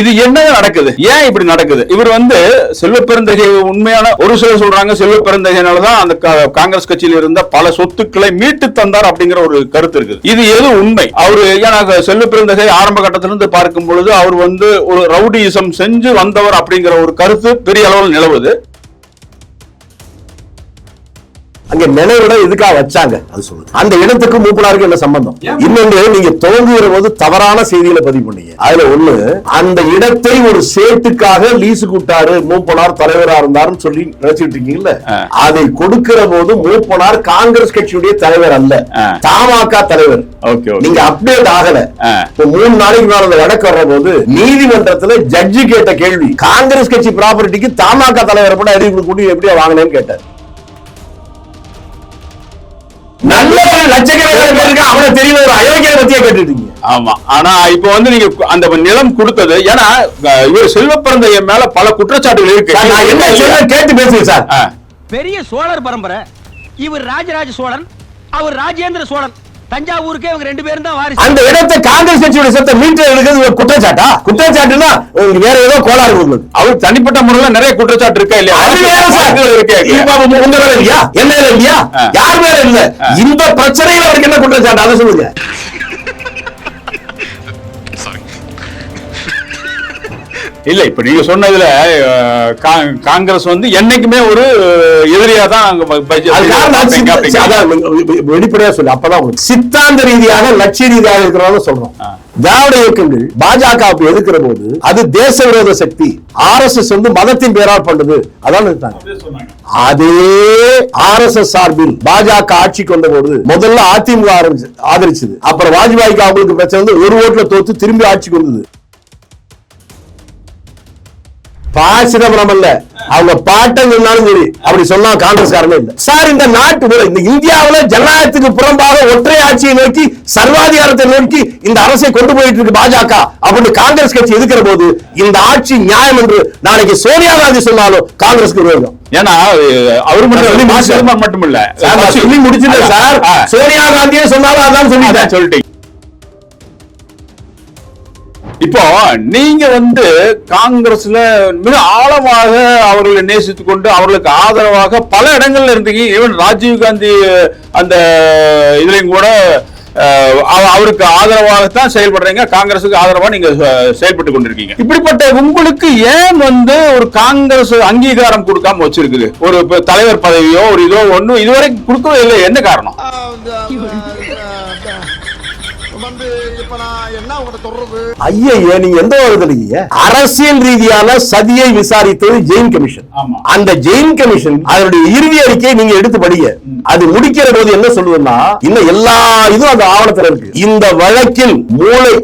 இது என்ன நடக்குது? ஏன் இப்படி நடக்குது? இவர் வந்து செல்வ பெருந்தகை உண்மையான ஒரு சிலர் சொல்றாங்க செல்வ பெருந்தகையினாலதான் அந்த காங்கிரஸ் கட்சியில் இருந்த பல சொத்துக்களை மீட்டு தந்தார் அப்படிங்கிற ஒரு கருத்து இருக்குது. இது எது உண்மை? அவரு ஏன்னா செல்வ பெருந்தகை ஆரம்ப கட்டத்திலிருந்து பார்க்கும் பொழுது அவர் வந்து ஒரு ரவுடியிசம் செஞ்சு வந்தவர் அப்படிங்கிற ஒரு கருத்து பெரிய அளவில் நிலவுது. அங்க நினைவிடம் எதுக்காக வச்சாங்க. அந்த இடத்துக்கு மூப்பனாருக்கு என்ன சம்பந்தம்? இன்னொன்று நீங்க துவங்குகிற போது தவறான செய்திகளை பதிவு பண்ணீங்க. அதுல ஒண்ணு அந்த இடத்தை ஒரு சேட்டுக்காக லீசு கூட்டாரு மூப்பனார் தலைவரா இருந்தாருன்னு சொல்லி நினைச்சிட்டு இருக்கீங்கல்ல? அதை கொடுக்கிற போது மூப்பனார் காங்கிரஸ் கட்சியுடைய தலைவர் அல்ல. தமாக தலைவர். நீங்க அப்டேட் ஆகல. மூணு நாளைக்கு மேல அந்த வழக்கு வர்ற போது நீதிமன்றத்துல ஜட்ஜி கேட்ட கேள்வி காங்கிரஸ் கட்சி ப்ராப்பர்ட்டிக்கு தமாக தலைவர் கூட அறிவிப்பு கூட்டி எப்படியா வாங்கினேன்னு கேட்டார். நல்ல ஒரு லட்சக்கணக்கான பேருக்கு அவனை தெரியல ஒரு அயோக்கிய பத்தியே கேட்டுட்டீங்க ஆமா. ஆனா இப்போ வந்து நீங்க அந்த நிலம் கொடுத்தது ஏன்னா இவர் செல்வ பிறந்தைய மேல பல குற்றச்சாட்டுகள் இருக்கு. என்ன சொல்ல கேட்டு பேசுங்க சார். பெரிய சோழர் பரம்பரை இவர் ராஜராஜ சோழன் அவர் ராஜேந்திர சோழன். தஞ்சாவூருக்கே இவங்க ரெண்டு பேரும் தான் வாரிசு. அந்த இடத்தை காங்கிரஸ் கட்சியோட சொத்தை மீட்டு எடுக்கிறது ஒரு குற்றச்சாட்டா? குற்றச்சாட்டுன்னா உங்களுக்கு வேற ஏதோ கோளாறு உங்களுக்கு அவர் தனிப்பட்ட முறையில நிறைய குற்றச்சாட்டு இருக்கா இல்லையா? உங்க மேல இல்லையா? என்ன இல்லையா. யார் மேல இல்ல. இந்த பிரச்சனையில அவருக்கு என்ன குற்றச்சாட்டு? அதை சொல்லுங்க. இல்ல இப்ப நீங்க சொன்னதுல காங்கிரஸ் வந்து என்னைக்குமே ஒரு எதிரியா தான் அங்க ப- ப- அது காரணம் பார்ப்பீங்க சித்த- அப்படிங்கிற- அதான் வெ- வெ- வெளிப்படையா சொல்லு. அப்பதான் சித்தாந்த ரீதியாக லட்சிய ரீதியாக இருக்கிறவங்க சொல்றோம். திராவிட இயக்கங்கள் பாஜக எதிர்க்கிற போது அது தேச விரோத சக்தி ஆர் எஸ் எஸ் வந்து மதத்தின் பேரால் பண்ணுது அதான் அதே ஆர் எஸ் எஸ் சார்பில் பாஜக ஆட்சி கொண்ட போது முதல்ல அதிமுக ஆதரிச்சது. அப்புறம் வாஜ்பாய்க்கு அவங்களுக்கு பிரச்சனை வந்து ஒரு ஓட்டுல தோத்து திரும்பி ஆட்சிக்கு வந்தது பா சிதம்பரம் அல்ல. அவங்க பாட்டம் சொன்னாலும் சரி அப்படி சொன்னா காங்கிரஸ்காரனே இல்ல. சார் இந்த நாட்டு இந்த இந்தியாவுல ஜனநாயகத்துக்கு புறம்பாக ஒற்றை ஆட்சியை நோக்கி சர்வாதிகாரத்தை நோக்கி இந்த அரசை கொண்டு போயிட்டு இருக்கு பாஜக. அப்படின்னு காங்கிரஸ் கட்சி எதுக்கிற போது இந்த ஆட்சி நியாயம் என்று நாளைக்கு சோனியா காந்தி சொன்னாலும் காங்கிரஸ்க்கு விரோதம். ஏன்னா அவர் மட்டும் மட்டும் இல்ல. சொல்லி முடிச்சிட்டேன் சார். சோனியா காந்தியே சொன்னாலும் அதான் அதான் சொல்லிட்டேன் சொல்லிட்டீங்க. இப்போ நீங்க வந்து காங்கிரஸ்ல மிக ஆழமாக அவர்களை நேசித்துக் கொண்டு அவர்களுக்கு ஆதரவாக பல இடங்கள்ல இருந்தீங்க. ஈவன் ராஜீவ் காந்தி அந்த இதுலையும் கூட அவருக்கு ஆதரவாகத்தான் செயல்படுறீங்க. காங்கிரசுக்கு ஆதரவா நீங்க செயல்பட்டு கொண்டிருக்கீங்க. இப்படிப்பட்ட உங்களுக்கு ஏன் வந்து ஒரு காங்கிரஸ் அங்கீகாரம் கொடுக்காம வச்சிருக்குது? ஒரு தலைவர் பதவியோ ஒரு இதோ ஒண்ணும் இதுவரைக்கும் கொடுக்கவே இல்லை. என்ன காரணம் வந்து இப்ப நான் என்ன உங்கள்கிட்ட சொல்றது ஐயா நீங்க எந்த வருதுலீங்க அரசியல் ரீதியான சதியை விசாரித்தது ஜெயின் கமிஷன். அந்த ஜெயின் கமிஷன் அதனுடைய இறுதி அறிக்கையை நீங்க எடுத்து படிங்க. அது முடிக்கிற போது என்ன சொல்லுதுன்னா இன்னும் எல்லா இதுவும் அந்த ஆவணத்துல இருக்கு. இந்த வழக்கில் மூளை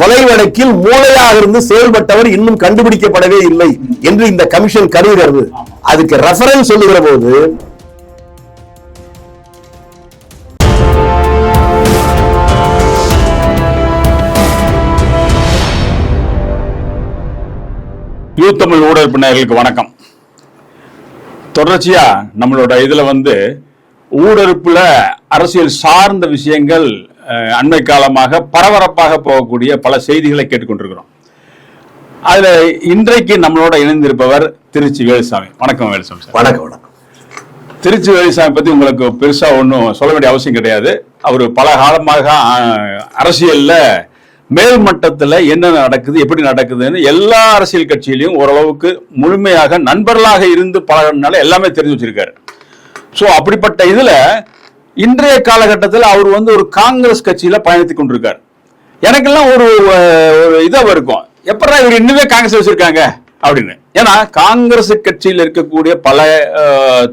கொலை வழக்கில் மூளையாக இருந்து செயல்பட்டவர் இன்னும் கண்டுபிடிக்கப்படவே இல்லை என்று இந்த கமிஷன் கருதுகிறது. அதுக்கு ரெஃபரன்ஸ் சொல்லுகிற போது யூ தமிழ் ஊடக வணக்கம். தொடர்ச்சியா நம்மளோட இதுல வந்து ஊடறுப்புல அரசியல் சார்ந்த விஷயங்கள் அண்மை காலமாக பரபரப்பாக போகக்கூடிய பல செய்திகளை கேட்டுக்கொண்டிருக்கிறோம். அதுல இன்றைக்கு நம்மளோட இணைந்திருப்பவர் திருச்சி வேலுசாமி. வணக்கம் வேலுசாமி வணக்கம் வணக்கம். திருச்சி வேலுசாமி பத்தி உங்களுக்கு பெருசா ஒன்றும் சொல்ல வேண்டிய அவசியம் கிடையாது. அவர் பல காலமாக அரசியல்ல மேல் மட்டத்தில் என்ன நடக்குது எப்படி நடக்குதுன்னு எல்லா அரசியல் கட்சியிலையும் ஓரளவுக்கு முழுமையாக நண்பர்களாக இருந்து பழகினால எல்லாமே தெரிஞ்சு வச்சிருக்காரு. ஸோ அப்படிப்பட்ட இதில் இன்றைய காலகட்டத்தில் அவர் வந்து ஒரு காங்கிரஸ் கட்சியில் பயணித்து கொண்டிருக்கார். எனக்கெல்லாம் ஒரு ஒரு இதாக இருக்கும். எப்படா இவர் இன்னுமே காங்கிரஸ் வச்சுருக்காங்க? அப்படின்னு. ஏன்னா காங்கிரஸ் கட்சியில் இருக்கக்கூடிய பல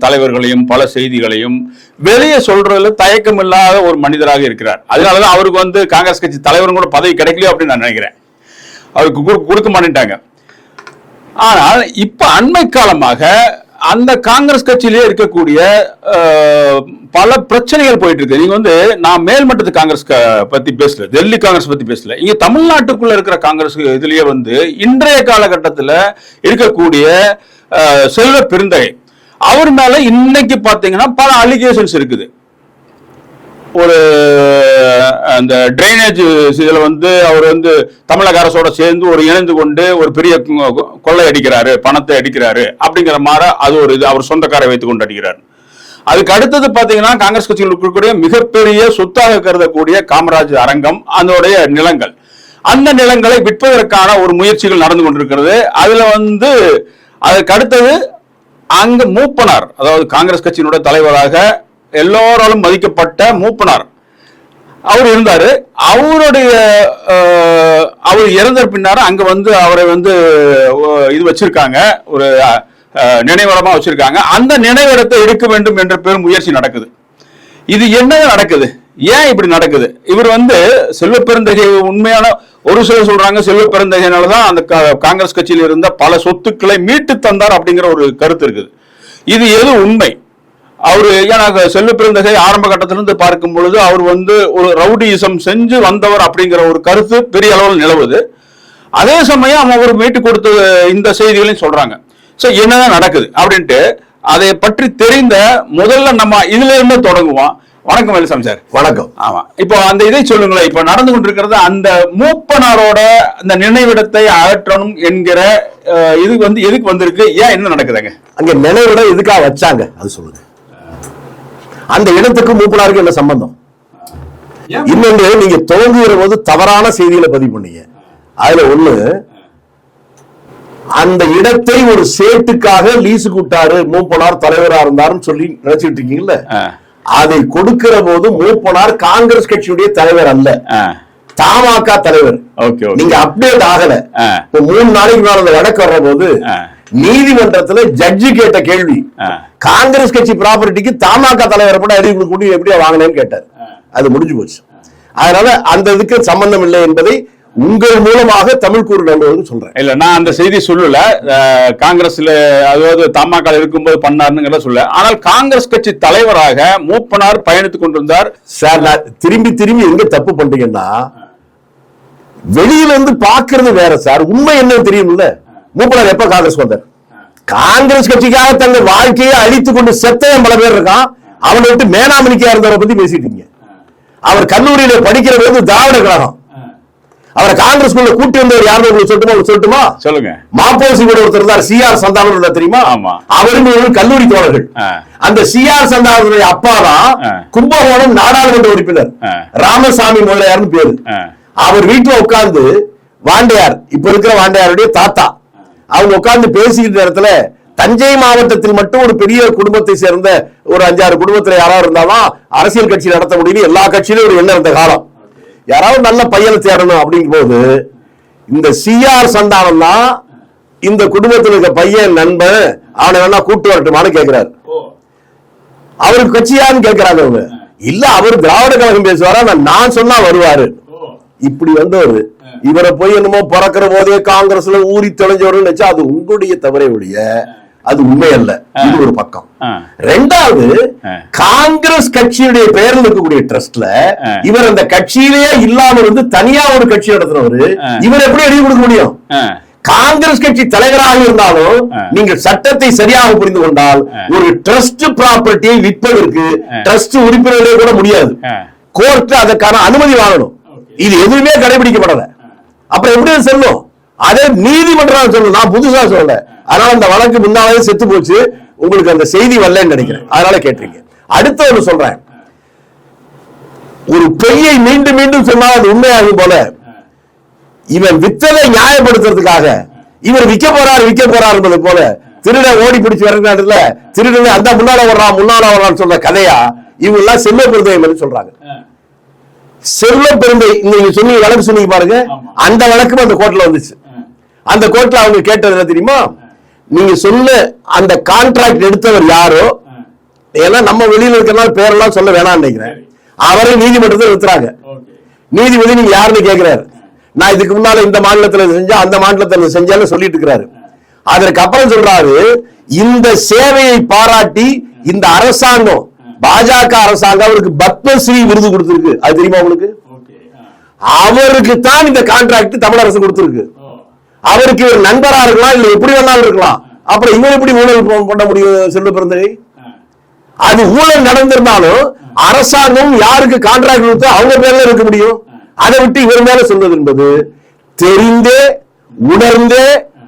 தலைவர்களையும் பல செய்திகளையும் வெளியே சொல்றதுல தயக்கம் இல்லாத ஒரு மனிதராக இருக்கிறார். அதனாலதான் அவருக்கு வந்து காங்கிரஸ் கட்சி தலைவரும் கூட பதவி கிடைக்கலையோ அப்படின்னு நான் நினைக்கிறேன். அவருக்கு கொடுக்க மாட்டேன்ட்டாங்க. ஆனால் இப்ப அண்மை காலமாக அந்த காங்கிரஸ் கட்சியிலேயே இருக்கக்கூடிய பல பிரச்சனைகள் போயிட்டு இருக்கு நீங்க வந்து நான் மேல்மட்டத்து காங்கிரஸ் பத்தி பேசல. டெல்லி காங்கிரஸ் பத்தி பேசல. இங்க தமிழ்நாட்டுக்குள்ள இருக்கிற காங்கிரஸ் இதுலயே வந்து இன்றைய காலகட்டத்தில் இருக்கக்கூடிய செல்வ பெருந்தகை. அவர் மேல இன்னைக்கு பாத்தீங்கன்னா பல அலிகேஷன்ஸ் இருக்குது. ஒரு அந்த டிரைனேஜ் இதில் வந்து அவர் வந்து தமிழக அரசோட சேர்ந்து ஒரு இணைந்து கொண்டு ஒரு பெரிய கொள்ளை அடிக்கிறாரு பணத்தை அடிக்கிறாரு அப்படிங்கிற மாதிரி அது ஒரு இது அவர் சொந்தக்காரை வைத்துக் கொண்டு அடிக்கிறார். அதுக்கு அடுத்தது பார்த்தீங்கன்னா காங்கிரஸ் கட்சியில் இருக்கக்கூடிய மிகப்பெரிய சொத்தாக கருதக்கூடிய காமராஜ் அரங்கம் அதனுடைய நிலங்கள். அந்த நிலங்களை விற்பதற்கான ஒரு முயற்சிகள் நடந்து கொண்டிருக்கிறது. அதுல வந்து அதுக்கு அடுத்தது அங்க மூப்பனார் அதாவது காங்கிரஸ் கட்சியினுடைய தலைவராக எல்லோராலும் மதிக்கப்பட்ட மூப்பனார். அவர் இருந்தார். அவருடைய அவர் இறந்த பின்னார அங்கே வந்து அவரை வந்து இது வச்சிருக்காங்க. ஒரு நினைவிடமாக வச்சிருக்காங்க. அந்த நினைவிடத்தை எடுக்க வேண்டும் என்ற பெரும் முயற்சி நடக்குது. இது என்ன நடக்குது? ஏன் இப்படி நடக்குது? இவர் வந்து செல்வ பெருந்தகை உண்மையான ஒரு சிலர் சொல்றாங்க செல்வ பெருந்தகையினால தான் அந்த காங்கிரஸ் கட்சியில் இருந்த பல சொத்துக்களை மீட்டு தந்தார் அப்படிங்கிற ஒரு கருத்து இருக்குது. இது எது உண்மை? அவரு ஏன்னா செல்வ பெருந்தகை ஆரம்ப கட்டத்திலிருந்து பார்க்கும் பொழுது அவர் வந்து ஒரு ரவுடியிசம் செஞ்சு வந்தவர் அப்படிங்கிற ஒரு கருத்து பெரிய அளவில் நிலவுது. அதே சமயம் அவர் மீட்டு கொடுத்த இந்த செய்திகளையும் சொல்றாங்க. சோ என்னதான் நடக்குது அப்படின்ட்டு அதை பற்றி தெரிந்த முதல்ல நம்ம இதுல இருந்து தொடங்குவோம். வணக்கம் வேலுசாமி சார். வணக்கம். ஆமா. இப்போ அந்த இதை சொல்லுங்களேன். இப்போ நடந்து கொண்டிருக்கிறது அந்த மூப்பனாரோட அந்த நினைவிடத்தை அகற்றணும் என்கிற இது வந்து எதுக்கு வந்திருக்கு? ஏன் என்ன நடக்குதுங்க? அங்க நினைவிடம் எதுக்காக வச்சாங்க? அது சொல்லுங்க. அந்த இடத்துக்கு மூப்பனாருக்கு என்ன சம்பந்தம்? இன்னொன்று நீங்க துவங்குகிற போது தவறான செய்திகளை பதிவு பண்ணீங்க. அதுல ஒண்ணு அந்த இடத்தை ஒரு சேட்டுக்காக லீசு கூட்டாரு மூப்பனார் தலைவரா இருந்தாருன்னு சொல்லி நினைச்சிட்டு இருக்கீங்கல்ல? அதை கொடுக்கிற போது மூப்பனார் காங்கிரஸ் கட்சியுடைய தலைவர் அல்ல. தமாக தலைவர். நீங்க அப்டேட் ஆகல. மூணு நாளைக்கு மேல அந்த வழக்கு வர்ற போது. நீதிமன்றத்துல ஜட்ஜி கேட்ட கேள்வி. காங்கிரஸ் கட்சி ப்ராப்பர்ட்டிக்கு தமாக தலைவர் கூட அறிவு கொடுக்க எப்படியா வாங்கினேன்னு கேட்டார். அது முடிஞ்சு போச்சு. அதனால அந்த இதுக்கு சம்பந்தம் இல்லை என்பதை உங்கள் மூலமாக தமிழ் கூறு நம்புவது சொல்றேன். இல்ல நான் அந்த செய்தி சொல்லல. காங்கிரஸ்ல அதாவது தமாக இருக்கும்போது பண்ணாருங்கிறத சொல்ல ஆனால் காங்கிரஸ் கட்சி தலைவராக மூப்பனார் பயணித்துக் கொண்டிருந்தார். சார் நான் திரும்பி திரும்பி எங்க தப்பு பண்றீங்கன்னா வெளியில இருந்து பாக்குறது வேற சார். உண்மை என்னன்னு தெரியும்ல மூப்பனார் எப்ப காங்கிரஸ் வந்தார்? காங்கிரஸ் கட்சிக்காக தங்கள் வாழ்க்கையை அழித்துக் கொண்டு செத்தவன் பல பேர் இருக்கான். அவனை விட்டு மேனாமணிக்கா இருந்தவரை பத்தி பேசிட்டு இருக்கீங்க அவர் கல்லூரியில படிக்கிற போது திராவிட கழகம். அவரை காங்கிரஸ் கூட்டி வந்தவர் யாருன்னு உங்களுக்கு சொல்லட்டுமா? சொல்லட்டுமா? சொல்லுங்க. மாப்போசி கூட ஒருத்தர் இருந்தார் சி ஆர் சந்தானம் தெரியுமா. அவரும் இவரும் கல்லூரி தோழர்கள். அந்த சி ஆர் சந்தானத்துடைய அப்பா தான். கும்பகோணம் நாடாளுமன்ற உறுப்பினர். ராமசாமி முதலியார்னு பேரு. அவர் வீட்டுல உட்கார்ந்து வாண்டையார் இப்ப இருக்கிற வாண்டையாருடைய தாத்தா. அவங்க உட்கார்ந்து பேசிக்கிட்ட நேரத்துல தஞ்சை மாவட்டத்தில் மட்டும் ஒரு பெரிய குடும்பத்தை சேர்ந்த ஒரு அஞ்சாறு குடும்பத்துல யாராவது இருந்தாலும் அரசியல் கட்சி நடத்த முடியும் எல்லா கட்சியிலும் ஒரு எண்ணம் இருந்த காலம். யாராவது நல்ல பையனை தேடணும் அப்படிங்கும் போது இந்த சிஆர் சந்தானம் தான் இந்த குடும்பத்தில் இருக்க பையன் நண்பன் அவனை வேணா கூட்டு வரட்டுமான்னு கேட்கிறாரு அவருக்கு கட்சியான்னு கேட்கிறாங்க அவங்க இல்ல அவர் திராவிட கழகம் பேசுவாரா? நான் சொன்னா வருவாரு. இப்படி வந்தவர் இவரை போய் என்னமோ பிறக்கிற போதே காங்கிரஸ்ல ஊறி தொலைஞ்சவர்கள் நினைச்சா அது உங்களுடைய தவறை ஒழிய அது உண்மை அல்ல இது ஒரு பக்கம். ரெண்டாவது. காங்கிரஸ் கட்சியுடைய பெயரில் இருக்கக்கூடிய ட்ரஸ்ட்ல. இவர் அந்த கட்சியிலேயே இல்லாம இருந்து தனியா ஒரு கட்சி நடத்துறவரு. இவர் எப்படி எழுதி கொடுக்க முடியும் காங்கிரஸ் கட்சி தலைவராக இருந்தாலும். நீங்கள் சட்டத்தை சரியாக புரிந்து கொண்டால். ஒரு ட்ரஸ்ட் ப்ராப்பர்ட்டியை விற்பதற்கு. ட்ரஸ்ட் உறுப்பினர்களே கூட முடியாது. கோர்ட் அதற்கான அனுமதி வாங்கணும் இது எதுவுமே கடைபிடிக்கப்படல. அப்புறம் எப்படி அது செல்லும். அதே நீதிமன்றம் சொல்லணும் நான் புதுசா சொல்ல அதனால அந்த வழக்கு முன்னாலே செத்து போச்சு. உங்களுக்கு அந்த செய்தி வரலன்னு நினைக்கிறேன். அதனால கேட்டீங்க அடுத்த ஒன்று சொல்றேன். ஒரு பொய்யை மீண்டும் மீண்டும் சொன்னால் அது உண்மையாகும் போல. இவன் வித்ததை நியாயப்படுத்துறதுக்காக இவர் விற்க போறார் விற்க போறாரு என்பது போல. திருட ஓடி பிடிச்சு வரதுல திருடனை அந்த முன்னால வர்றான் முன்னால வர்றான்னு சொல்ற கதையா? இவங்க எல்லாம் செல்வ பெருந்தை சொல்றாங்க. செல்வ பெருந்தை. நீங்க சொன்னீங்க வழக்கு சொன்னீங்க பாருங்க. அந்த வழக்கும் அந்த கோர்ட்ல வந்துச்சு. அந்த கோர்ட்ல அவங்க கேட்டது என்ன தெரியுமா? நீங்க சொன்ன அந்த கான்ட்ராக்ட் எடுத்தவர் யாரோ? ஏன்னா நம்ம வெளியில இருக்கிறனால பேரெல்லாம் சொல்ல வேணாம்னு நினைக்கிறேன். அவரை நீதிமன்றத்தில் நிறுத்துறாங்க. நீதிபதி நீங்க யாருன்னு கேக்குறாரு. நான் இதுக்கு முன்னால இந்த மாநிலத்துல செஞ்சா அந்த மாநிலத்துல செஞ்சேன்னு சொல்லிட்டு இருக்கிறாரு. அதற்கு அப்புறம் சொல்றாரு இந்த சேவையை பாராட்டி இந்த அரசாங்கம் பாஜக அரசாங்கம் அவருக்கு பத்மஸ்ரீ விருது கொடுத்திருக்கு. அது தெரியுமா உங்களுக்கு? அவருக்கு தான் இந்த கான்ட்ராக்ட் தமிழ் அரசு கொடுத்திருக்கு. அவருக்கு இவர் நண்பரா இருக்கலாம் இல்ல எப்படி வேணாலும் இருக்கலாம். அப்புறம் இவர் எப்படி ஊழல் பண்ண முடியும் செல்வ பிறந்தகை அது ஊழல் நடந்திருந்தாலும் அரசாங்கம் யாருக்கு கான்ட்ராக்ட் கொடுத்தோ அவங்க பேர்ல இருக்க முடியும். அதை விட்டு இவர் மேல சொல்வது என்பது தெரிந்தே உணர்ந்தே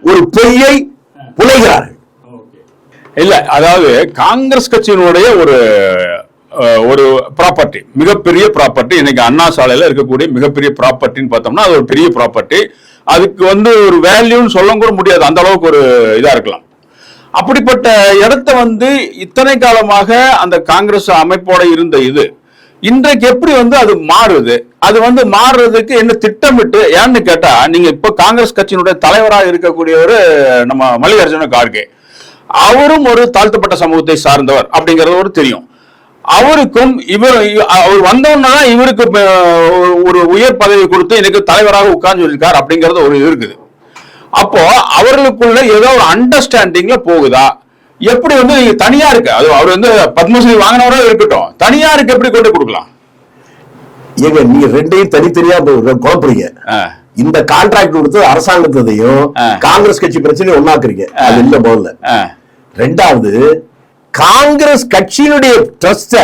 ஒரு பொய்யை புனைகிறார்கள். இல்ல அதாவது காங்கிரஸ் கட்சியினுடைய ஒரு ஒரு ப்ராப்பர்ட்டி மிகப்பெரிய ப்ராப்பர்ட்டி இன்னைக்கு அண்ணா சாலையில இருக்கக்கூடிய மிகப்பெரிய ப்ராப்பர்ட்டின்னு பார்த்தோம்னா அது ஒரு பெரிய ப்ராப்பர்ட்டி அதுக்கு வந்து ஒரு வேல்யூன்னு சொல்ல கூட முடியாது. அந்த அளவுக்கு ஒரு இதா இருக்கலாம். அப்படிப்பட்ட இடத்த வந்து இத்தனை காலமாக அந்த காங்கிரஸ் அமைப்போட இருந்த இது இன்றைக்கு எப்படி வந்து அது மாறுது? அது வந்து மாறுறதுக்கு என்ன திட்டமிட்டு ஏன்னு கேட்டா நீங்க இப்ப காங்கிரஸ் கட்சியினுடைய தலைவராக இருக்கக்கூடியவர் நம்ம மல்லிகார்ஜுன கார்கே அவரும் ஒரு தாழ்த்தப்பட்ட சமூகத்தை சார்ந்தவர் அப்படிங்கறது ஒரு தெரியும். அவருக்கும் இவர் அவர் வந்தோன்னா இவருக்கு ஒரு உயர் பதவி கொடுத்து எனக்கு தலைவராக உட்கார்ந்து இருக்கார் அப்படிங்கறது ஒரு இருக்குது. அப்போ அவர்களுக்குள்ள ஏதோ ஒரு அண்டர்ஸ்டாண்டிங்ல போகுதா? எப்படி வந்து தனியா இருக்கு அது அவர் வந்து பத்மஸ்ரீ வாங்கினவரா இருக்கட்டும் தனியாருக்கு எப்படி கொண்டு கொடுக்கலாம்? ஏங்க நீங்க ரெண்டையும் தனித்தனியா குழப்புறீங்க. இந்த கான்ட்ராக்ட் கொடுத்து அரசாங்கத்தையும். காங்கிரஸ் கட்சி பிரச்சனையும் ஒண்ணாக்குறீங்க. அது இல்ல முதல்ல ரெண்டாவது காங்கிரஸ் கட்சியினுடைய ட்ரஸ்ட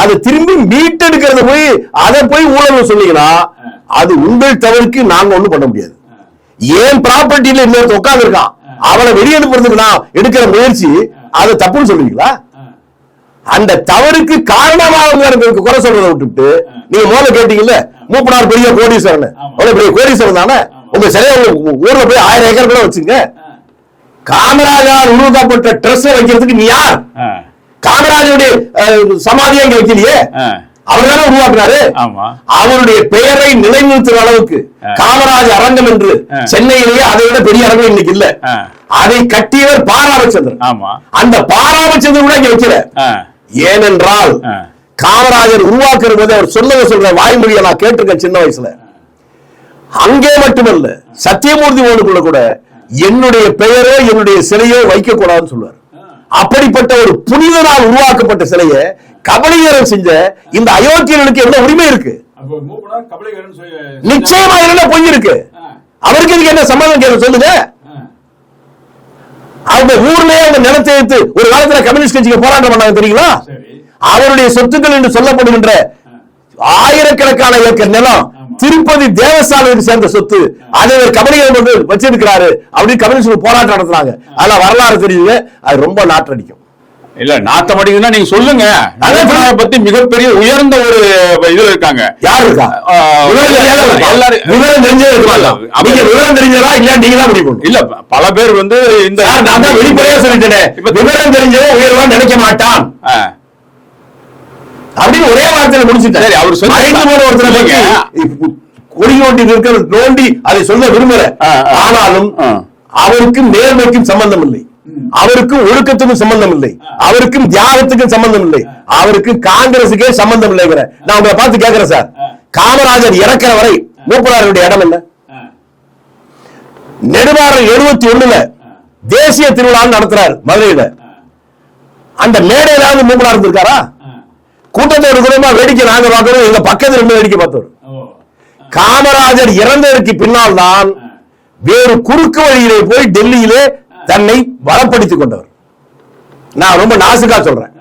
அதை திரும்பி மீட்டெடுக்கிறத போய் அதை போய் ஊழல் சொன்னீங்கன்னா அது உங்கள் தவறுக்கு நாங்க ஒண்ணும் பண்ண முடியாது. ஏன் ப்ராப்பர்ட்டியில இன்னொருத்த உட்கார்ந்து இருக்கான் அவனை வெளியெடுப்பதுக்கு நான் எடுக்கிற முயற்சி அது தப்புன்னு சொல்லுவீங்களா அந்த தவறுக்கு காரணமாக குறை சொல்றதை விட்டுட்டு நீங்க முதல்ல கேட்டீங்கல்ல மூப்பனார் பெரிய கோடீஸ்வரன். அவ்வளவு பெரிய கோடீஸ்வரன் தானே? உங்க சரியா ஊர்ல போய் ஆயிரம் ஏக்கர் கூட வச்சுங்க. காமராஜார் உருவாக்கப்பட்ட ட்ரெஸ் வைக்கிறதுக்கு நீ யார்? காமராஜருடைய சமாதியை இங்க வைக்கலையே? அவர் தானே உருவாக்குனாரு? அவருடைய பெயரை நிலைநிறுத்துற அளவுக்கு. காமராஜ் அரங்கம் என்று. சென்னையிலேயே அதை விட பெரிய அரங்கம் இன்னைக்கு இல்ல. அதை கட்டியவர் பாராமச்சந்திரன். அந்த பாராமச்சந்திரன் கூட இங்க வைக்கல. ஏனென்றால். காமராஜர் உருவாக்குற போது அவர் சொல்லுங்க சொல்ற வாய்மொழியை நான் கேட்டிருக்கேன் சின்ன வயசுல. அங்கே மட்டுமல்ல சத்தியமூர்த்தி ஓடுக்குள்ள கூட என்னுடைய பெயரோ என்னுடைய சிலையோ வைக்க கூடாதுன்னு சொல்லுவார். அப்படிப்பட்ட ஒரு புனிதனால் உருவாக்கப்பட்ட சிலையை கபலீகரம் செஞ்ச இந்த அயோக்கியர்களுக்கு என்ன உரிமை இருக்கு? நிச்சயமா என்ன பொய் இருக்கு? அவருக்கு இதுக்கு என்ன சம்மதம் கேட்க சொல்லுங்க. அவங்க ஊர்லயே அவங்க நிலத்தை எடுத்து ஒரு காலத்துல கம்யூனிஸ்ட் கட்சிக்கு போராட்டம் பண்ணாங்க தெரியுங்களா? அவருடைய சொத்துக்கள் என்று சொல்லப்படுகின்ற ஆயிரக்கணக்கான ஏக்கர் நிலம் திருப்பதி தேவஸ்தானத்துக்கு சேர்ந்த சொத்து. அதை ஒரு கபடிகள் வந்து வச்சிருக்கிறாரு அப்படின்னு கம்யூனிஸ்ட் போராட்டம் நடத்துறாங்க. அதெல்லாம் வரலாறு தெரியுது. அது ரொம்ப நாற்றடிக்கும். இல்ல நாத்தம் அடிக்குதுன்னா நீங்க சொல்லுங்க. பத்தி மிகப்பெரிய உயர்ந்த ஒரு இதுல இருக்காங்க. யார் இருக்கா? விவரம் தெரிஞ்சதா இல்ல நீங்க தான் முடிவு. இல்ல பல பேர் வந்து இந்த நான் தான் வெளிப்படையா சொல்லிட்டேனே. இப்ப விவரம் தெரிஞ்சவன் உயர்வா நினைக்க மாட்டான். அப்படின்னு ஒரே வார்த்தையில முடிச்சுட்டேன். சரி, அவர் சொல்லி- ஒருத்தரை கொடி நோண்டி இருக்கிற நோண்டி அதை சொல்ல விரும்பல. ஆனாலும். அவருக்கும் நேர்மைக்கும் சம்பந்தம் இல்லை அவருக்கும் ஒழுக்கத்துக்கும் சம்பந்தம் இல்லை அவருக்கும் தியாகத்துக்கும் சம்பந்தம் இல்லை அவருக்கு காங்கிரசுக்கே சம்பந்தம் இல்லைங்கிற நான் உங்களை பார்த்து கேட்கிறேன் சார். காமராஜர் இறக்கிற வரை மூப்பனாருடைய இடம் என்ன? நெடுவாரம் எழுபத்தி ஒண்ணுல தேசிய திருவிழா நடத்துறாரு மதுரையில. அந்த மேடையிலாவது மூப்பனார் இருந்திருக்காரா? கூட்டத்தோடு குடும்பமா வேடிக்கை நாங்க பார்க்கிறோம். எங்க பக்கத்துல இருந்து வேடிக்கை பார்த்தோம். காமராஜர் இறந்ததற்கு பின்னால் தான் வேறு குறுக்கு வழியிலே போய் டெல்லியிலே தன்னை வளப்படுத்திக் கொண்டவர். நான் ரொம்ப நாசுக்கா சொல்றேன்.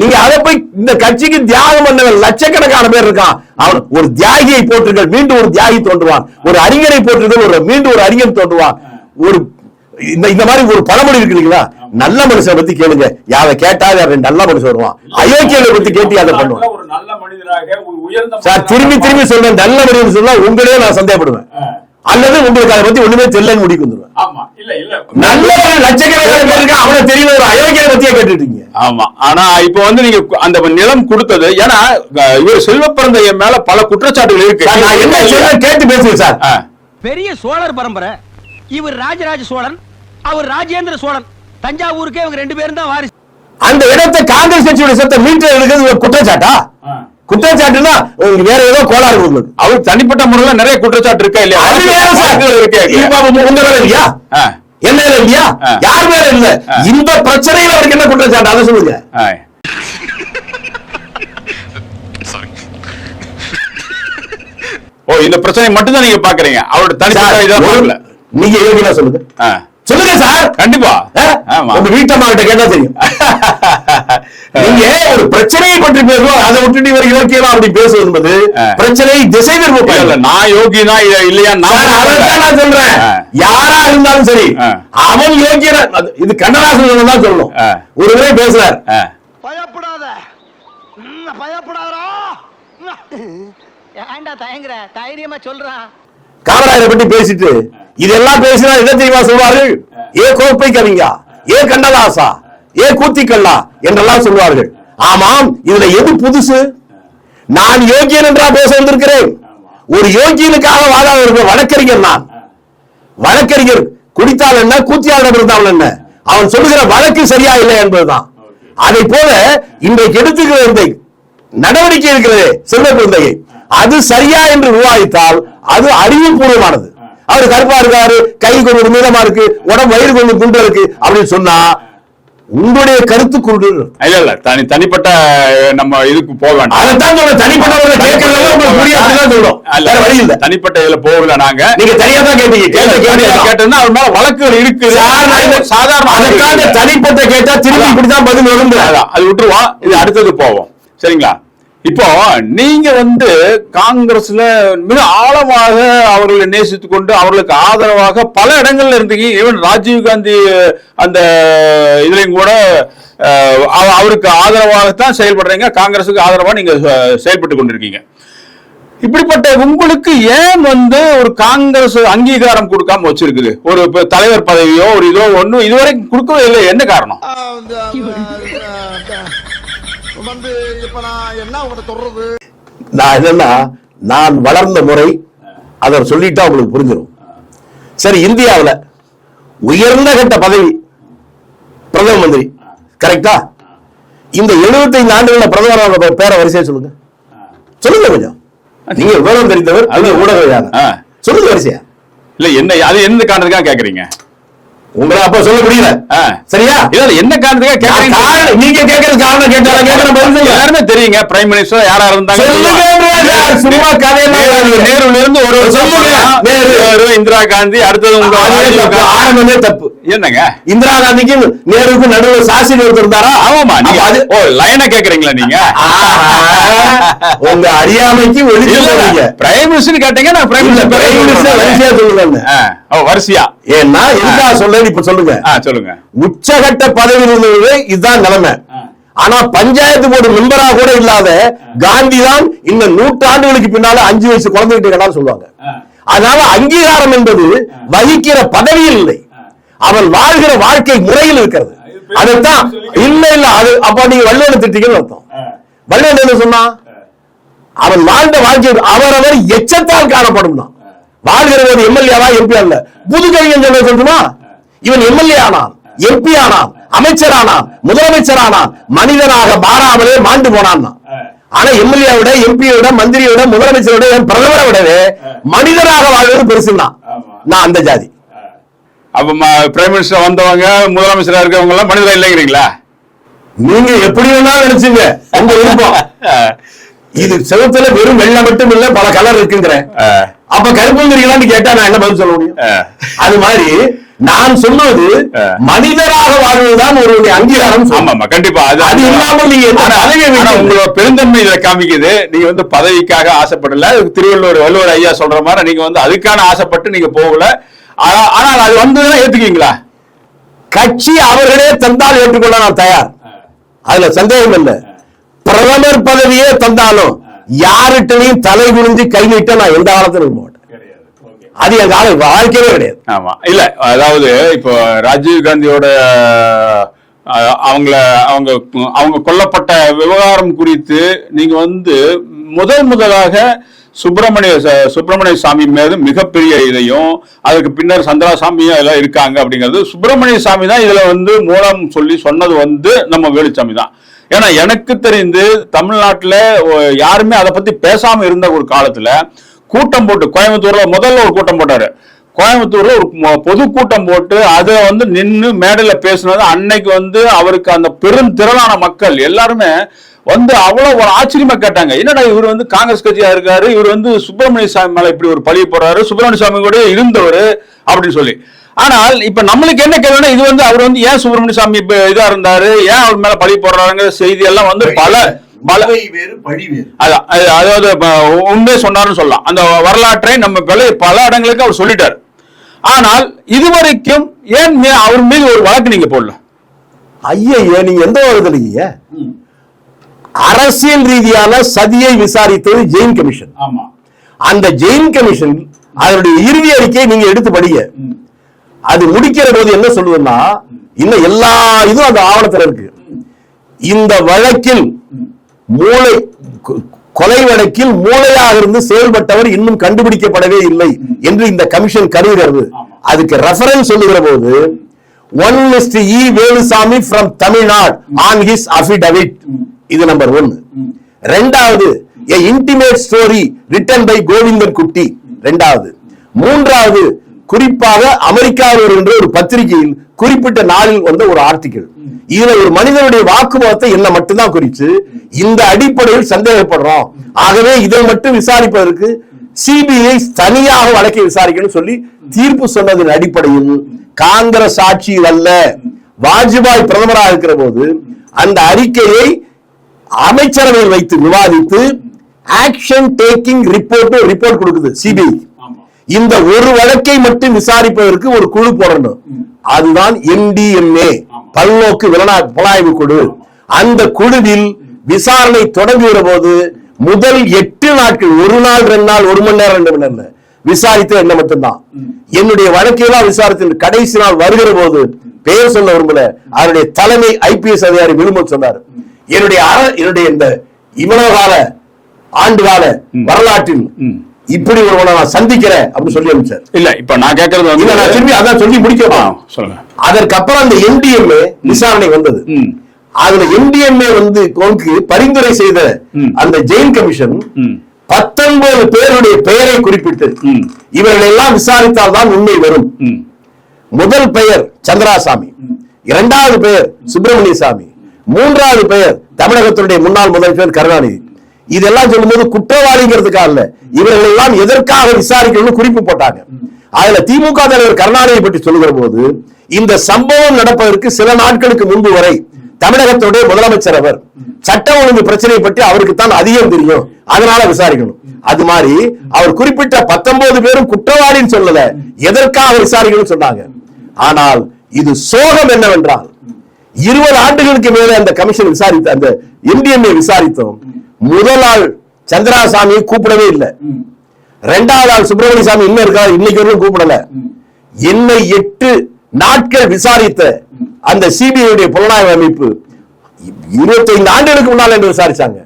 நீங்க அதை போய் இந்த கட்சிக்கு தியாகம் பண்ணவன் லட்சக்கணக்கான பேர் இருக்கான். அவன் ஒரு தியாகியை போட்டிருக்க மீண்டும் ஒரு தியாகி தோன்றுவான். ஒரு அறிஞரை போட்டிருக்க ஒரு மீண்டும் ஒரு அறிஞர் தோன்றுவான். ஒரு இந்த இந்த மாதிரி ஒரு பழமொழி இருக்கு இல்லைங்களா? நல்ல மனுஷனை பத்தி கேளுங்க. யாரை கேட்டா ரெண்டு நல்ல மனுஷன் வருவான். அயோக்கியனை பத்தி கேட்டு அதை பண்ணுவான்? ஒரு நல்ல மனிதராக ஒரு உயர்ந்த சார் திரும்பி திரும்பி சொல்றேன். நல்ல மனிதன் சொன்னா உங்களே நான் சந்தேகப்படுவேன். அல்லது உங்களுக்கு அதை பத்தி ஒண்ணுமே தெரியலன்னு முடிவுக்கு வந்துருவேன். ஆமா. இல்ல இல்ல. நல்ல ஒரு லட்சக்கணக்கான பேர் இருக்கா அவனை தெரியல ஒரு அயோக்கியனை பத்தியே கேட்டுட்டு இருக்கீங்க ஆமா. ஆனா இப்ப வந்து நீங்க அந்த நிலம் கொடுத்தது ஏன்னா இவர் செல்வப்பிறந்தைய மேல பல குற்றச்சாட்டுகள் இருக்கு. நான் என்ன சொல்ல கேட்டு பேசுங்க சார். பெரிய சோழர் பரம்பரை இவர் ராஜராஜ சோழன் அவர் ராஜேந்திர சோழன். தஞ்சாவூருக்கே இவங்க ரெண்டு பேரும் தான் வாரிசு. அந்த இடத்தை காங்கிரஸ் கட்சியோட சத்த மீட்டர் எடுக்கிறது ஒரு குற்றச்சாட்டா? குற்றச்சாட்டுனா வேற ஏதோ கோளாறு உங்களுக்கு. அவர் தனிப்பட்ட முறையில நிறைய குற்றச்சாட்டு இருக்கா இல்லையா? அது வேற இருக்கே. இப்ப உங்க மேல இல்லையா? என்ன இல்லையா. யார் மேல இல்ல. இந்த பிரச்சனையில அவருக்கு என்ன குற்றச்சாட்டு? அதை சொல்லுங்க. ஓ இந்த பிரச்சனை மட்டும் தான் நீங்க பாக்குறீங்க. அவரோட தனிப்பட்ட இதா நீங்க யோகினா சொல்லுங்க. சொல்லுங்க சார். கண்டிப்பா. உங்க வீட்டம்மா கிட்ட கேட்டா தெரியும். நீங்க ஒரு பிரச்சனையை பற்றி பேசுவோம் அதை விட்டுட்டு இவர் இலக்கியம் அப்படி பேசுவது என்பது. பிரச்சனை திசை திரும்ப இல்ல. நான் யோகினா இல்ல- இல்லையா நான் அதைத்தான் நான் சொல்றேன். யாரா இருந்தாலும் சரி. அவன் யோகியன அது- இது கண்ணதாசன் தான் சொல்லணும். ஒரு முறை பேசுறார். பயப்படாத. ம், பயப்படாதடா. ஏன்டா தயங்குற? தைரியமா சொல்றான் காமராஜரை பற்றி பேசிட்டு இதெல்லாம் பேசினா என்ன தெரியுமா சொல்வார்கள் ஏ கோப்பை கவிஞா ஏ கண்ணதாசா ஏ கூத்திக்கல்லா என்றெல்லாம் சொல்வார்கள். ஆமாம் இதுல எது புதுசு? நான் யோகியன் என்றா பேச வந்திருக்கிறேன். ஒரு யோகியனுக்காக வாதாட இருக்கிற வழக்கறிஞர் நான். வழக்கறிஞர் குடித்தால் என்ன கூத்தியாளர் இருந்தால் என்ன? அவன் சொல்லுகிற வழக்கு சரியா இல்லை என்பதுதான். அதை போல இன்றைக்கு எடுத்துக்கிற இந்த நடவடிக்கை இருக்கிறதே செல்வ குழந்தையை. அது சரியா என்று விவாதித்தால் அது அறிவுபூர்வமானது. அவர் கருப்பா இருக்காரு கை கொஞ்சம் நீளமா இருக்கு உடம்பு வயிறு கொஞ்சம் குண்டா இருக்கு அப்படின்னு சொன்னா உங்களுடைய கருத்து குண்டு இல்ல இல்ல தனி தனிப்பட்ட நம்ம இதுக்கு போக வேண்டாம். அதைத்தான் சொல்ல தனிப்பட்டவர்களை கேட்கறதுல உங்களுக்கு புரியாதுதான் அல்ல, வேற வழி இல்ல. தனிப்பட்ட இதுல போகல நாங்க. நீங்க சரியா தான் கேட்டீங்க கேட்ட கேள்வி தனியா அதான். கேட்டோம்னா அவர் மேல வழக்குகள் இந்த- சாதாரண வழக்கு. தனிப்பட்ட கேட்டா திரும்பி. இப்படிதான் பதில் வரும் அது விட்டுருவோம். இது அடுத்தது போவோம். சரிங்களா? இப்போ நீங்க வந்து காங்கிரஸ்ல மிக ஆழமாக அவர்களை நேசித்துக் கொண்டு அவர்களுக்கு ஆதரவாக பல இடங்கள்ல இருந்தீங்க. ஈவன் ராஜீவ் காந்தி அந்த இதுலயும் கூட அவருக்கு ஆதரவாகத்தான் செயல்படுறீங்க. காங்கிரஸுக்கு ஆதரவா நீங்க செயல்பட்டு கொண்டிருக்கீங்க. இப்படிப்பட்ட உங்களுக்கு ஏன் வந்து ஒரு காங்கிரஸ் அங்கீகாரம் கொடுக்காம வச்சிருக்குது? ஒரு தலைவர் பதவியோ ஒரு இதோ ஒண்ணும் இதுவரைக்கும் கொடுக்கவே இல்லை. என்ன காரணம்? இப்ப நான் என்ன சொல்றது? நான் என்னன்னா நான் வளர்ந்த முறை அதை சொல்லிட்டா உங்களுக்கு புரிஞ்சிடும் சரி இந்தியாவுல உயர்ந்த கட்ட பதவி பிரதம மந்திரி கரெக்டா இந்த 75 ஆண்டுகள பிரதமரோட பேரை வரிசையா சொல்லுங்க. சொல்லுங்க கொஞ்சம். நீங்க விவரம் தெரிந்தவர் அது ஆ. சொல்லுங்க வரிசையா. இல்ல என்ன அது எந்த காரணத்துக்காக கேக்குறீங்க? உங்களை அப்ப சொல்ல முடியல. சரியா? இல்ல இல்ல, என்ன காரணத்துக்காக நீங்க கேட்கறது காரணம் கேட்டாலும் கேட்கற பதில் சொல்லுங்க. எல்லாருமே தெரியுங்க. பிரைம் மினிஸ்டர் யாரா இருந்தாங்க? சொல்லுங்க, சும்மா கதையெல்லாம் நேரு- சொல்லுங்க. நேருல இருந்து ஒரு சொல்லுங்க. நேரு. இந்திரா காந்தி அடுத்தது உங்க. ஆரம்பமே தப்பு. என்னங்க? இந்திரா காந்திக்கும் நேருக்கும் நடுவில் சாசி ஒருத்தர் இருந்தாரா? ஆமாமா நீங்க அது ஓ லைனை கேக்குறீங்களா நீங்க? உங்க அறியாமைக்கு ஒழிச்சு பிரைம் மினிஸ்டர் கேட்டீங்க நான் பிரைம் மினிஸ்டர் வரிசையா சொல்லுங்க. ஓ வரிசையா? ஏன்னா எதுக்கா சொல்றேன்னு இப்ப சொல்லுங்க. சொல்லுங்க. உச்சகட்ட பதவி இருந்தது இதுதான் நிலைமை. ஆனா பஞ்சாயத்து போர்டு மெம்பரா கூட இல்லாத காந்தி தான் இந்த நூற்றாண்டுகளுக்கு பின்னால அஞ்சு வயசு குழந்தைகிட்ட சொல்லுவாங்க. அதனால அங்கீகாரம் என்பது வகிக்கிற பதவியில் இல்லை. அவன் வாழ்கிற வாழ்க்கை முறையில் இருக்கிறது. அதைத்தான் இல்ல இல்ல அது அப்ப நீங்க வள்ளுவனை திட்டீங்கன்னு அர்த்தம். வள்ளுவன் என்ன சொன்னா? அவன் வாழ்ந்த வாழ்க்கை அவரவர் எச்சத்தால் காணப்படும் தான் வாழ்கிற ஒரு எம்எல்ஏவா எம்பி அல்ல புது கவிஞன் சொல்ல சொல்லுமா இவன் எம்எல்ஏ ஆனான் எம்பி ஆனான் அமைச்சர் ஆனான் முதலமைச்சர் ஆனான் மனிதனாக மாறாமலே மாண்டு போனான் ஆனா எம்எல்ஏ விட எம்பி விட மந்திரியை விட முதலமைச்சரை விட என் பிரதமரை விடவே மனிதனாக வாழ்வது பெருசுன்னா நான். அந்த ஜாதி. அப்ப பிரைம் மினிஸ்டர் வந்தவங்க முதலமைச்சரா இருக்கவங்க எல்லாம் மனிதர் இல்லைங்கிறீங்களா? நீங்க எப்படி வேணாலும் நினைச்சுங்க. உங்க விருப்பம். இது செவத்துல வெறும் வெள்ளை மட்டும் இல்ல பல கலர் இருக்குங்கிறேன் ஆ, அப்ப கருப்புங்கிறீங்களான்னு கேட்டா நான் என்ன பதில் சொல்ல முடியும். அது மாதிரி நான் ஆ. மனிதராக வாழ்வதுதான் ஒருவருடைய அங்கீகாரம் ஆமா ஆமா கண்டிப்பா. அது அது இல்லாமல் நீங்க? உங்களோட பெருந்தன்மை இதுல காமிக்குது. நீங்க வந்து பதவிக்காக ஆசைப்படல. திருவள்ளுவர் வள்ளுவர் ஐயா சொல்ற மாதிரி நீங்க வந்து அதுக்கான ஆசைப்பட்டு நீங்க போகல. ஆனா- ஆனால் அது வந்ததுன்னா ஏத்துக்குவீங்களா கட்சி அவர்களே தந்தால் ஏற்றுக்கொள்ள நான் தயார். அதுல சந்தேகம் இல்ல. பிரதமர் பதவியே தந்தாலும் யார்கிட்டயும் தலை குனிஞ்சு கை நீட்ட நான் எந்த காலத்திலும் மாட்டேன் அது என் கால வாழ்க்கையே கிடையாது. ஆமா. இல்ல அதாவது இப்போ ராஜீவ் காந்தியோட அவங்கள அவங்க அவங்க கொல்லப்பட்ட விவகாரம் குறித்து நீங்க வந்து முதல் முதலாக சுப்பிரமணிய ச- சுப்பிரமணிய சாமி மீது மிகப்பெரிய இதையும் அதுக்கு பின்னர் சந்திராசாமியும் எல்லாம் இருக்காங்க அப்படிங்கிறது சுப்பிரமணிய சாமி தான் இதுல வந்து மூலம் சொல்லி சொன்னது வந்து நம்ம வேலுச்சாமி தான். ஏன்னா எனக்கு தெரிந்து தமிழ்நாட்டில் யாருமே அதை பத்தி பேசாம இருந்த ஒரு காலத்துல கூட்டம் போட்டு கோயம்புத்தூர்ல முதல்ல ஒரு கூட்டம் போட்டாரு. கோயம்புத்தூர்ல ஒரு பொது பொதுக்கூட்டம் போட்டு அதை வந்து நின்று மேடையில பேசினது அன்னைக்கு வந்து அவருக்கு அந்த பெரும் திரளான மக்கள் எல்லாருமே வந்து அவ்வளவு ஒரு ஆச்சரியமா கேட்டாங்க. என்னடா இவர் வந்து காங்கிரஸ் கட்சியா இருக்காரு? இவர் வந்து சுப்பிரமணிய சாமி மேல இப்படி ஒரு பழி போறாரு சுப்பிரமணிய சாமி கூட இருந்தவர் அப்படின்னு சொல்லி. ஆனால் இப்ப நம்மளுக்கு என்ன கேள்வினா இது வந்து அவர் வந்து ஏன் சுப்பிரமணிய சாமி இப்ப இதா இருந்தாரு? ஏன் அவர் மேல பழி போடுறாருங்கிற செய்தி எல்லாம் வந்து பல பல உண்மை வேறு பழி வேறு. அதான் அது- அதாவது இப்ப உண்மையை சொன்னாருன்னு சொல்லலாம். அந்த வரலாற்றை நம்ம பல பல இடங்களுக்கு அவர் சொல்லிட்டார். ஆனால் இதுவரைக்கும் ஏன் மே- அவர் மீது ஒரு வழக்கு நீங்க போடல? ஐயா நீங்க எந்த வருதுலீங்க அரசியல் ரீதியான சதியை விசாரித்தது ஜெயின் கமிஷன். ஆமா. அந்த ஜெயின் கமிஷன் அதனுடைய இறுதி அறிக்கையை நீங்க எடுத்து படிங்க. அது முடிக்கிற போது என்ன சொல்லுதுன்னா இன்னும் எல்லா இதுவும் அந்த ஆவணத்துல இருக்கு. இந்த வழக்கில் மூளை கொலை வழக்கில் மூளையாக இருந்து செயல்பட்டவர் இன்னும் கண்டுபிடிக்கப்படவே இல்லை என்று இந்த கமிஷன் கருதுகிறது. அதுக்கு ரெஃபரன்ஸ் சொல்லுகிற போது one Mister E Velusamy from Tamil Nadu on his affidavit இது நம்பர் ஒன்னு ரெண்டாவது a intimate story written by Govindan Kutty ரெண்டாவது மூன்றாவது குறிப்பாக அமெரிக்காவில் வருகின்ற ஒரு பத்திரிகையில் குறிப்பிட்ட நாளில் வந்த ஒரு ஆர்டிக்கல் இதுல ஒரு மனிதனுடைய வாக்குமூலத்தை என்ன மட்டும்தான் குறிச்சு இந்த அடிப்படையில் சந்தேகப்படுறோம் ஆகவே இதை மட்டும் விசாரிப்பதற்கு சிபிஐ தனியாக வழக்கை விசாரிக்கணும் சொல்லி தீர்ப்பு சொன்னதன் அடிப்படையில் காங்கிரஸ் ஆட்சியில் அல்ல வாஜ்பாய் பிரதமராக இருக்கிற போது அந்த அறிக்கையை அமைச்சரவையில் வைத்து விவாதித்து ஆக்ஷன் டேக்கிங் ரிப்போர்ட் ரிப்போர்ட் கொடுக்குது சிபிஐ இந்த ஒரு வழக்கை மட்டும் விசாரிப்பதற்கு ஒரு குழு போடணும். அதுதான் என்டிஎம்ஏ பல்நோக்கு புலனாய்வு குழு. அந்த குழுவில் விசாரணை தொடங்குகிற போது முதல் எட்டு நாட்கள் ஒரு நாள் ரெண்டு நாள் ஒரு மணி நேரம் ரெண்டு மணி நேரம். விசாரித்த என்ன மட்டும்தான். என்னுடைய வழக்கையெல்லாம் விசாரித்து கடைசி நாள் வருகிற போது பெயர் சொல்ல விரும்பல. அவருடைய தலைமை ஐபிஎஸ் அதிகாரி விரும்ப சொன்னார். என்னுடைய என்னுடைய இந்த இவ்வளவு கால ஆண்டு கால வரலாற்றில் இப்படி ஒருவனை நான் சந்திக்கிறேன் அப்படின்னு சொல்லி அனுப்பிச்சார் இல்ல இப்ப நான் கேட்கறது இல்ல நான் வந்து திரும்பி அதான் சொல்லி ஆ, முடிக்கிறோம் சொல்லுங்க அதற்கப்புறம் அந்த என்டிஎம்ஏ விசாரணை வந்தது. அதுல என்டிஎம்ஏ வந்து கோக்கு பரிந்துரை செய்த. அந்த ஜெயின் கமிஷன். பத்தொன்பது பேருடைய பெயரை குறிப்பிட்டு ம். இவர்கள் எல்லாம் விசாரித்தால் தான் உண்மை வரும். முதல் பெயர் சந்திராசாமி இரண்டாவது பெயர் சுப்பிரமணிய சாமி மூன்றாவது பெயர் தமிழகத்தினுடைய முன்னாள் முதலமைச்சர் கருணாநிதி இதெல்லாம் சொல்லும்போது குற்றவாளிங்கிறதுக்காக இல்ல. இவர்கள் எல்லாம் எதற்காக விசாரிக்கணும்னு குறிப்பு போட்டாங்க. அதுல திமுக தலைவர் கருணாநிதி பற்றி சொல்லுகிற போது இந்த சம்பவம் நடப்பதற்கு சில நாட்களுக்கு முன்பு வரை தமிழகத்தினுடைய முதலமைச்சர் அவர் சட்டம் ஒழுங்கு பிரச்சனை பற்றி அவருக்கு தான் அதிகம் தெரியும். அதனால விசாரிக்கணும். அது மாதிரி அவர் குறிப்பிட்ட பத்தொன்பது பேரும் குற்றவாளின்னு சொல்லல. எதற்காக விசாரிக்கணும்னு சொன்னாங்க. ஆனால் இது சோகம் என்னவென்றால் இருபது ஆண்டுகளுக்கு மேலே அந்த கமிஷன் விசாரித்த அந்த எம்டிஎம்ஏ விசாரித்தோம். முதல் ஆள் சந்திராசாமியை கூப்பிடவே இல்லை. ரெண்டாவது ஆள் சுப்பிரமணிய சாமி இன்னும் இருக்கா? இன்னைக்கு வரைக்கும் கூப்பிடல. என்னை எட்டு நாட்கள் விசாரித்த அந்த சிபிஐ புலனாய்வு அமைப்பு இருபத்தைந்து ஆண்டுகளுக்கு முன்னால் என்று விசாரிச்சாங்க.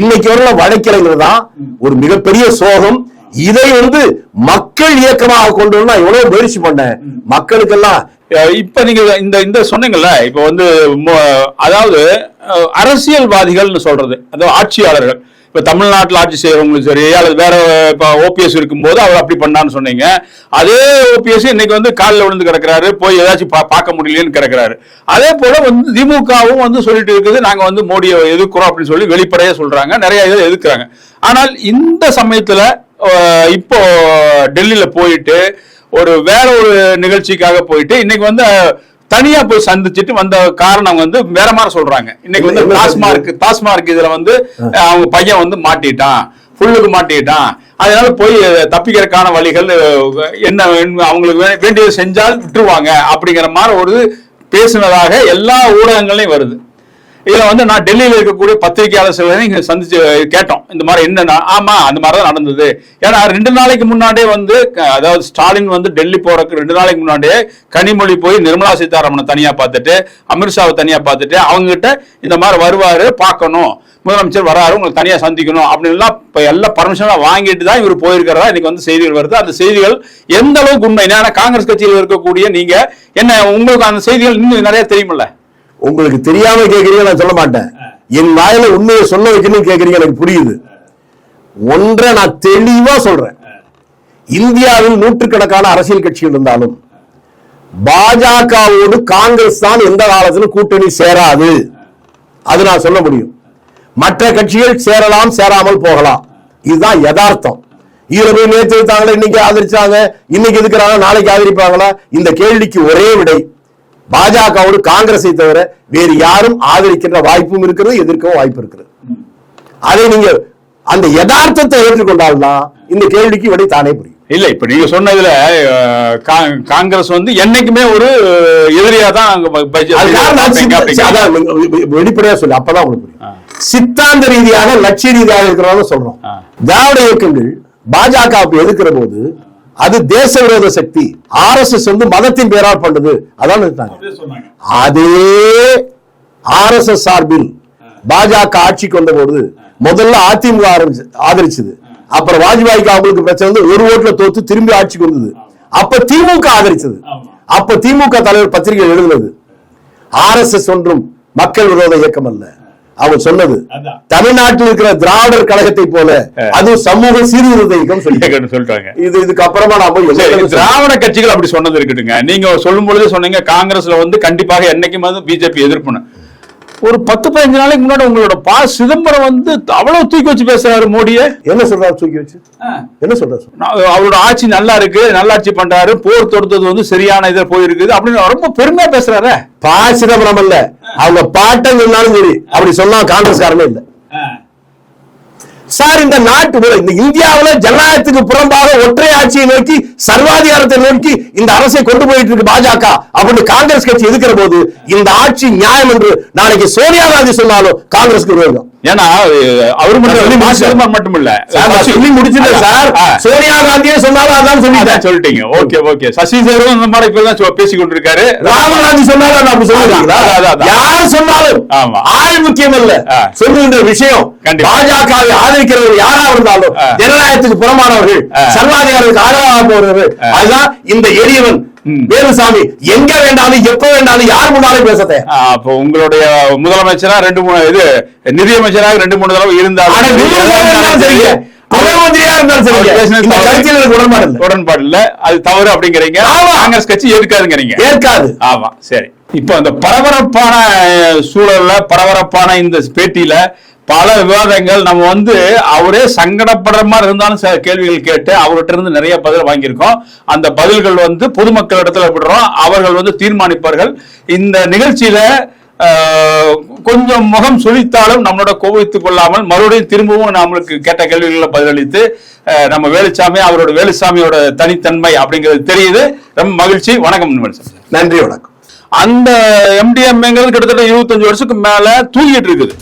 இன்னைக்கு வரல வழக்கிறங்கிறது தான் ஒரு மிகப்பெரிய சோகம். இதை வந்து மக்கள் இயக்கமாக கொண்டு வரணும் எவ்வளவு முயற்சி பண்ணேன். மக்களுக்கெல்லாம் இப்ப நீங்க இந்த இந்த சொன்னீங்கல்ல இப்ப வந்து அதாவது அரசியல்வாதிகள்னு சொல்றது. அதாவது ஆட்சியாளர்கள். இப்போ தமிழ்நாட்டில் ஆட்சி செய்கிறவங்களும் சரி அல்லது வேற இப்போ ஓபிஎஸ் இருக்கும்போது அவர் அப்படி பண்ணான்னு சொன்னீங்க. அதே ஓபிஎஸ் இன்னைக்கு வந்து காலில் விழுந்து கிடக்குறாரு போய் ஏதாச்சும் பா- பார்க்க முடியலையேன்னு கிடக்கிறாரு. அதே போல் வந்து திமுகவும் வந்து சொல்லிட்டு இருக்குது நாங்கள் வந்து மோடியை எதிர்க்கிறோம் அப்படின்னு சொல்லி வெளிப்படையாக சொல்கிறாங்க நிறைய இதை எதிர்க்கிறாங்க. ஆனால் இந்த சமயத்தில் இப்போ டெல்லியில் போயிட்டு ஒரு வேற ஒரு நிகழ்ச்சிக்காக போயிட்டு இன்னைக்கு வந்து தனியா போய் சந்திச்சுட்டு வந்த காரணம் வந்து வேற மாதிரி சொல்றாங்க. இன்னைக்கு வந்து டாஸ்மார்க் டாஸ்மார்க் இதுல வந்து அவங்க பையன் வந்து மாட்டிட்டான். ஃபுல்லுக்கு மாட்டிட்டான். அதனால போய் தப்பிக்கிறதுக்கான வழிகள் என்ன அவங்களுக்கு வேண்டியது செஞ்சால் விட்டுருவாங்க. அப்படிங்கிற மாதிரி ஒரு பேசுனதாக எல்லா ஊடகங்களையும் வருது. இதுல வந்து நான் டெல்லியில இருக்கக்கூடிய பத்திரிகையாளர் சிலரை இங்க சந்திச்சு கேட்டோம். இந்த மாதிரி என்ன ஆமா அந்த மாதிரி தான் நடந்தது. ஏன்னா ரெண்டு நாளைக்கு முன்னாடியே வந்து அதாவது ஸ்டாலின் வந்து டெல்லி போறதுக்கு ரெண்டு நாளைக்கு முன்னாடியே கனிமொழி போய் நிர்மலா சீதாராமனை தனியா பார்த்துட்டு அமித்ஷாவை தனியா பார்த்துட்டு அவங்க கிட்ட இந்த மாதிரி வருவாரு பார்க்கணும். முதலமைச்சர் வராரு உங்களுக்கு தனியா சந்திக்கணும் அப்படின்லாம் இப்ப எல்லா பர்மிஷனா வாங்கிட்டு தான் இவர் போயிருக்கிறதா இன்னைக்கு வந்து செய்திகள் வருது. அந்த செய்திகள் எந்த அளவுக்கு உண்மை? ஏன்னா காங்கிரஸ் கட்சியில் இருக்கக்கூடிய நீங்க என்ன உங்களுக்கு அந்த செய்திகள் இன்னும் நிறைய தெரியுமில்ல? உங்களுக்கு தெரியாம கேக்குறீங்க நான் சொல்ல மாட்டேன். என் வாயில உண்மையை சொல்ல வைக்கணும்னு கேக்குறீங்க எனக்கு புரியுது. ஒன்றை நான் தெளிவா சொல்றேன். இந்தியாவில் நூற்றுக்கணக்கான அரசியல் கட்சிகள் இருந்தாலும் பாஜகவோடு காங்கிரஸ் தான் எந்த காலத்திலும் கூட்டணி சேராது. அது நான் சொல்ல முடியும். மற்ற கட்சிகள் சேரலாம் சேராமல் போகலாம். இதுதான் யதார்த்தம். இதுல போய் நேற்று எடுத்தாங்களா இன்னைக்கு ஆதரிச்சாங்க இன்னைக்கு எதுக்குறாங்க நாளைக்கு ஆதரிப்பாங்களா இந்த கேள்விக்கு ஒரே விடை. பாஜகவோடு காங்கிரஸை தவிர வேறு யாரும் ஆதரிக்கின்ற வாய்ப்பும் இருக்கிறது எதிர்க்கவும் வாய்ப்பு இருக்கிறது. அதை நீங்க அந்த யதார்த்தத்தை ஏற்றுக்கொண்டால்தான் இந்த கேள்விக்கு விடை தானே புரியும். இல்ல இப்ப நீங்க சொன்னதுல காங்கிரஸ் வந்து என்னைக்குமே ஒரு எதிரியா தான் வெளிப்படையா சொல்லு அப்பதான் உங்களுக்கு புரியும். சித்தாந்த ரீதியாக லட்சிய ரீதியாக இருக்கிறவங்க சொல்றோம். திராவிட இயக்கங்கள் பாஜக எதிர்க்கிற போது அது தேச விரோத சக்தி. ஆர் எஸ் எஸ் வந்து மதத்தின் பேரால் பண்ணுது அதான் அதே ஆர் எஸ் எஸ் சார்பில் பாஜக ஆட்சிக்கு வந்த போது முதல்ல அதிமுக ஆதரிச்சது. அப்புறம் வாஜ்பாய்க்கு அவங்களுக்கு பிரச்சனை வந்து ஒரு ஓட்டுல தோத்து திரும்பி ஆட்சிக்கு வந்தது. அப்ப திமுக ஆதரிச்சது. அப்ப திமுக தலைவர் பத்திரிகை எழுதுனது. ஆர் எஸ் எஸ் ஒன்றும் மக்கள் விரோத இயக்கம் அல்ல. அவங்க சொன்னது. தமிழ்நாட்டில் இருக்கிற திராவிடர் கழகத்தை போல அது சமூக சீர்திருத்த இயக்கம் சொல்லிட்டாங்க. இது இதுக்கு அப்புறமா நான் திராவிட கட்சிகள் அப்படி சொன்னது இருக்கட்டுங்க நீங்க சொல்லும் பொழுது சொன்னீங்க காங்கிரஸ்ல வந்து கண்டிப்பாக என்னைக்கும் பிஜேபி எதிர்ப்புன்னு. ஒரு பத்து பதினஞ்சு நாளைக்கு முன்னாடி உங்களோட பா சிதம்பரம் வந்து அவ்வளவு தூக்கி வச்சு பேசுறாரு மோடியை. என்ன சொல்றாரு தூக்கி வச்சு? என்ன சொல்றாரு? அவரோட ஆட்சி நல்லா இருக்கு நல்லாட்சி பண்றாரு போர் தொடுத்தது வந்து சரியான இதில் போயிருக்குது அப்படின்னு ரொம்ப பெருமையா பேசுறாரு. பா சிதம்பரம் அல்ல. அவங்க பாட்டம் சொன்னாலும் சரி அப்படி சொன்னா காங்கிரஸ்காரமே இல்ல. சார் இந்த நாட்டு இந்த இந்தியாவுல ஜனநாயகத்துக்கு புறம்பாக ஒற்றை ஆட்சியை நோக்கி சர்வாதிகாரத்தை நோக்கி இந்த அரசை கொண்டு போயிட்டு இருக்கு பாஜக. அப்படின்னு காங்கிரஸ் கட்சி எதுக்கிற போது இந்த ஆட்சி நியாயம் என்று நாளைக்கு சோனியா காந்தி சொன்னாலும் காங்கிரஸ்க்கு விரோதம். ஏன்னா அவர் மட்டும் சொல்லி இல்ல, இல்ல சார், சொல்லி. சோனியா காந்தியே சொன்னாலும் அதான் சொல்லிட்டேன். சொல்லிட்டீங்க. Okay okay. சசி சேரும் இந்த மாதிரி இப்ப பேசி கொண்டிருக்காரு. ராகுல் காந்தி சொன்னாலும் நான் அப்படி சொல்லுவீங்களா. யார் சொன்னாலும் ஆமா. ஆள் முக்கியம் அல்ல ஆ. சொல்லுகின்ற விஷயம். பாஜகவை ஆதரிக்கிறவர் யாரா இருந்தாலும். ஜனநாயகத்துக்கு புறமானவர்கள். சர்வாதிகாரத்துக்கு ஆதரவாக போறவர்கள். அதுதான் இந்த எளியவன். வேலுசாமி எங்க வேண்டாலும் எப்ப வேண்டாலும் யார் முன்னாலும் ஆ, அப்போ உங்களுடைய முதலமைச்சரா ரெண்டு மூணு இது நிதியமைச்சராக ரெண்டு மூணு தடவை இருந்தாலும் ஆனா சரி, விருதுநகர் இருந்தாலும் சரிங்க. முதல் மந்திரியா இருந்தாலும் அவர் சரிங்க. பேசினது இந்த தவறு. கருத்தில் எனக்கு உடன்பாடு இல்லை. உடன்பாடு இல்ல அது தவறு அப்படிங்கிறீங்க. காங்கிரஸ் கட்சி ஏற்காதுங்கிறீங்க ஏற்காது ஆமா சரி இப்போ அந்த பரபரப்பான சூழல்ல பரபரப்பான இந்த பேட்டியில பல விவாதங்கள் நம்ம வந்து அவரே சங்கடப்படுற மாதிரி இருந்தாலும் சில கேள்விகள் கேட்டு அவர்கிட்ட இருந்து நிறைய பதில் வாங்கியிருக்கோம். அந்த பதில்கள் வந்து பொதுமக்களிடத்துல விடுறோம். அவர்கள் வந்து தீர்மானிப்பார்கள். இந்த நிகழ்ச்சியில கொஞ்சம் முகம் சுழித்தாலும் நம்மளோட கோபித்துக் கொள்ளாமல் மறுபடியும் திரும்பவும் நம்மளுக்கு கேட்ட கேள்விகளை பதிலளித்து நம்ம வேலுச்சாமி அவரோட வேலுசாமியோட தனித்தன்மை அப்படிங்கிறது தெரியுது. ரொம்ப மகிழ்ச்சி. வணக்கம் நன்றி வணக்கம். அந்த எம்டிஎம்ங்கிறது கிட்டத்தட்ட இருபத்தஞ்சு வருஷத்துக்கு மேல தூங்கிட்டு இருக்குது.